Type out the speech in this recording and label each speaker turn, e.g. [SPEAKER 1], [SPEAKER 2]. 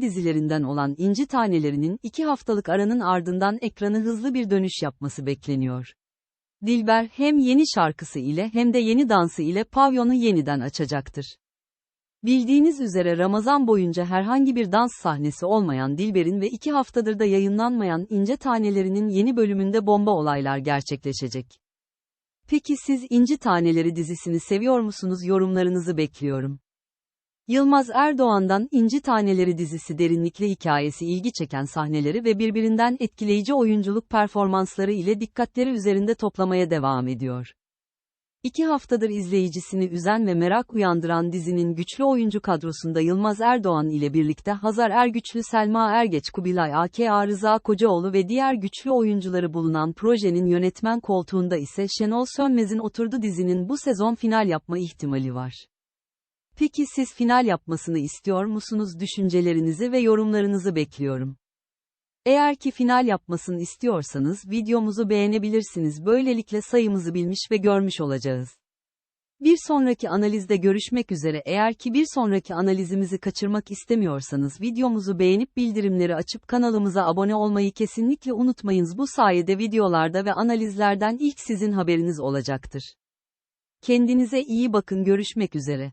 [SPEAKER 1] dizilerinden olan İnci Tanelerinin iki haftalık aranın ardından ekranı hızlı bir dönüş yapması bekleniyor. Dilber hem yeni şarkısı ile hem de yeni dansı ile pavyonu yeniden açacaktır. Bildiğiniz üzere Ramazan boyunca herhangi bir dans sahnesi olmayan Dilber'in ve iki haftadır da yayınlanmayan İnce Tanelerinin yeni bölümünde bomba olaylar gerçekleşecek. Peki siz İnci Taneleri dizisini seviyor musunuz yorumlarınızı bekliyorum. Yılmaz Erdoğan'dan İnci Taneleri dizisi derinlikli hikayesi ilgi çeken sahneleri ve birbirinden etkileyici oyunculuk performansları ile dikkatleri üzerinde toplamaya devam ediyor. İki haftadır izleyicisini üzen ve merak uyandıran dizinin güçlü oyuncu kadrosunda Yılmaz Erdoğan ile birlikte Hazar Ergüçlü Selma Ergeç Kubilay A.K.A. Rıza Kocaoğlu ve diğer güçlü oyuncuları bulunan projenin yönetmen koltuğunda ise Şenol Sönmez'in oturdu dizinin bu sezon final yapma ihtimali var. Peki siz final yapmasını istiyor musunuz düşüncelerinizi ve yorumlarınızı bekliyorum. Eğer ki final yapmasını istiyorsanız videomuzu beğenebilirsiniz böylelikle sayımızı bilmiş ve görmüş olacağız. Bir sonraki analizde görüşmek üzere eğer ki bir sonraki analizimizi kaçırmak istemiyorsanız videomuzu beğenip bildirimleri açıp kanalımıza abone olmayı kesinlikle unutmayınız bu sayede videolarda ve analizlerden ilk sizin haberiniz olacaktır. Kendinize iyi bakın görüşmek üzere.